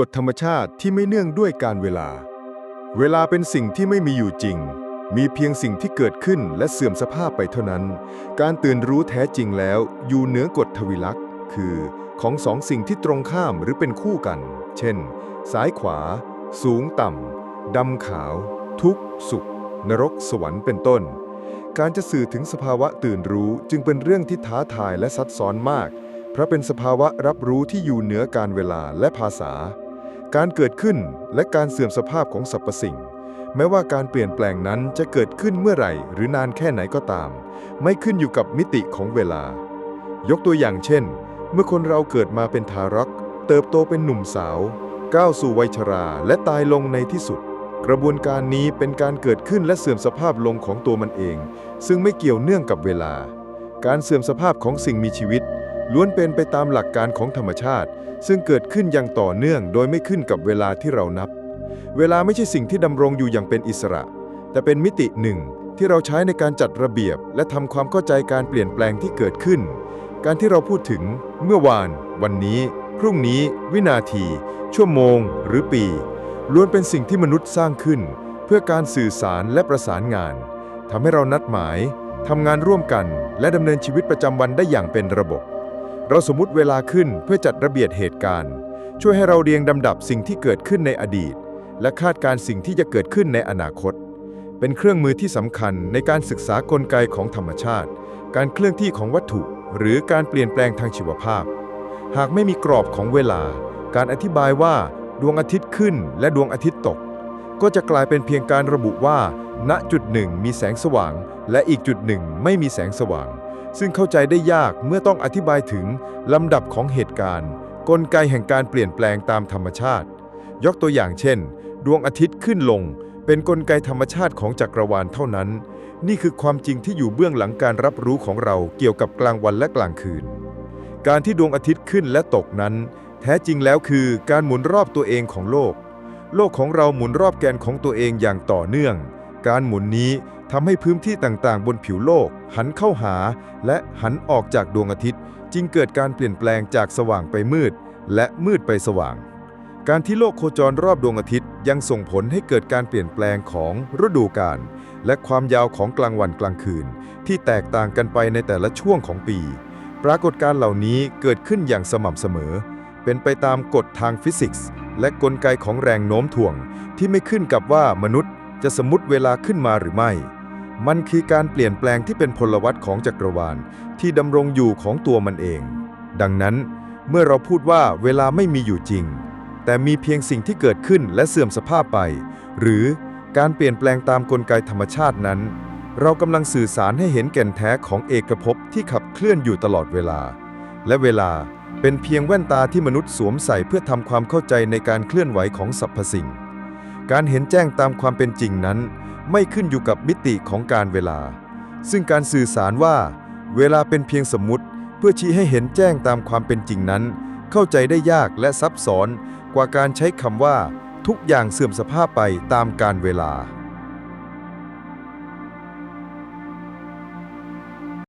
กฎธรรมชาติที่ไม่เนื่องด้วยการเวลา เวลาเป็นสิ่งที่ไม่มีอยู่จริง มีเพียงสิ่งที่เกิดขึ้นและเสื่อมสภาพไปเท่านั้น การตื่นรู้แท้จริงแล้วอยู่เหนือกฎทวิลักษ์คือ ของสองสิ่งที่ตรงข้ามหรือเป็นคู่กัน เช่น ซ้ายขวา สูงต่ำดำขาว ทุกข์สุข นรกสวรรค์เป็นต้น การจะสื่อถึงสภาวะตื่นรู้จึงเป็นเรื่องที่ท้าทายและซับซ้อนมาก เพราะเป็นสภาวะรับรู้ที่อยู่เหนือการเวลาและภาษา การเกิดขึ้นและการเสื่อมสภาพของสรรพสิ่ง แม้ว่าการเปลี่ยนแปลงนั้นจะเกิดขึ้นเมื่อไหร่ หรือนานแค่ไหนก็ตาม ไม่ขึ้นอยู่กับมิติของเวลา ยกตัวอย่างเช่น เมื่อคนเราเกิดมาเป็นทารก เติบโตเป็นหนุ่มสาว ก้าวสู่วัยชราและตายลงในที่สุด กระบวนการนี้เป็นการเกิดขึ้นและเสื่อมสภาพลงของตัวมันเอง ซึ่งไม่เกี่ยวเนื่องกับเวลา การเสื่อมสภาพของสิ่งมีชีวิตล้วนเป็นไปตามหลักการของธรรมชาติ ซึ่งเกิดขึ้นอย่างต่อเนื่องโดยไม่ขึ้นกับเวลาที่เรานับ เวลาไม่ใช่สิ่งที่ดำรงอยู่อย่างเป็นอิสระ แต่เป็นมิติหนึ่งที่เราใช้ในการจัดระเบียบ และทำความเข้าใจการเปลี่ยนแปลงที่เกิดขึ้น การที่เราพูดถึง เมื่อวาน วันนี้ พรุ่งนี้ วินาที ชั่วโมง หรือปี ล้วนเป็นสิ่งที่มนุษย์สร้างขึ้น เพื่อการสื่อสารและประสานงานทำให้เรานัดหมายทำงานร่วมกัน และดำเนินชีวิตประจำวันได้อย่างเป็นระบบ เราสมมติเวลาขึ้นเพื่อจัดระเบียบเหตุการณ์ ช่วยให้เราเรียงลำดับสิ่งที่เกิดขึ้นในอดีต และคาดการสิ่งที่จะเกิดขึ้นในอนาคต เป็นเครื่องมือที่สำคัญในการศึกษากลไกของธรรมชาติ การเคลื่อนที่ของวัตถุ หรือการเปลี่ยนแปลงทางชีวภาพ หากไม่มีกรอบของเวลา การอธิบายว่าดวงอาทิตย์ขึ้นและดวงอาทิตย์ตก ก็จะกลายเป็นเพียงการระบุว่า ณจุดหนึ่งมีแสงสว่าง และอีกจุดหนึ่งไม่มีแสงสว่าง ซึ่งเข้าใจได้ยากเมื่อต้องอธิบายถึงลำดับของเหตุการณ์ กลไกแห่งการเปลี่ยนแปลงตามธรรมชาติ ยกตัวอย่างเช่น ดวงอาทิตย์ขึ้นลง เป็นกลไกธรรมชาติของจักรวาลเท่านั้น นี่คือความจริงที่อยู่เบื้องหลังการรับรู้ของเราเกี่ยวกับกลางวันและกลางคืน การที่ดวงอาทิตย์ขึ้นและตกนั้น แท้จริงแล้วคือการหมุนรอบตัวเองของโลก โลกของเราหมุนรอบแกนของตัวเองอย่างต่อเนื่อง การหมุนนี้ทำให้พื้นที่ต่างๆ บนผิวโลก หันเข้าหา และหันออกจากดวงอาทิตย์ จึงเกิดการเปลี่ยนแปลงจากสว่างไปมืด และมืดไปสว่าง การที่โลกโคจรรอบดวงอาทิตย์ยังส่งผลให้เกิดการเปลี่ยนแปลงของฤดูกาลและความยาวของกลางวันกลางคืน ที่แตกต่างกันไปในแต่ละช่วงของปี ปรากฏการเหล่านี้เกิดขึ้นอย่างสม่ำเสมอ เป็นไปตามกฎทางฟิสิกส์ และกลไกของแรงโน้มถ่วงที่ไม่ขึ้นกับว่ามนุษย์ จะสมมติเวลาขึ้นมาหรือไม่ มันคือการเปลี่ยนแปลงที่เป็นพลวัตของจักรวาลที่ดำรงอยู่ของตัวมันเอง ดังนั้น เมื่อเราพูดว่าเวลาไม่มีอยู่จริง แต่มีเพียงสิ่งที่เกิดขึ้นและเสื่อมสภาพไป หรือการเปลี่ยนแปลงตามกลไกธรรมชาตินั้น เรากำลังสื่อสารให้เห็นแก่นแท้ของเอกภพที่ขับเคลื่อนอยู่ตลอดเวลา และเวลาเป็นเพียงแว่นตาที่มนุษย์สวมใส่เพื่อทำความเข้าใจในการเคลื่อนไหวของสรรพสิ่ง การเห็นแจ้งตามความเป็นจริงนั้น ไม่ขึ้นอยู่กับมิติของการเวลา ซึ่งการสื่อสารว่า เวลาเป็นเพียงสมมุติ เพื่อชี้ให้เห็นแจ้งตามความเป็นจริงนั้น เข้าใจได้ยากและซับซ้อนกว่าการใช้คำว่า ทุกอย่างเสื่อมสภาพไปตามการเวลา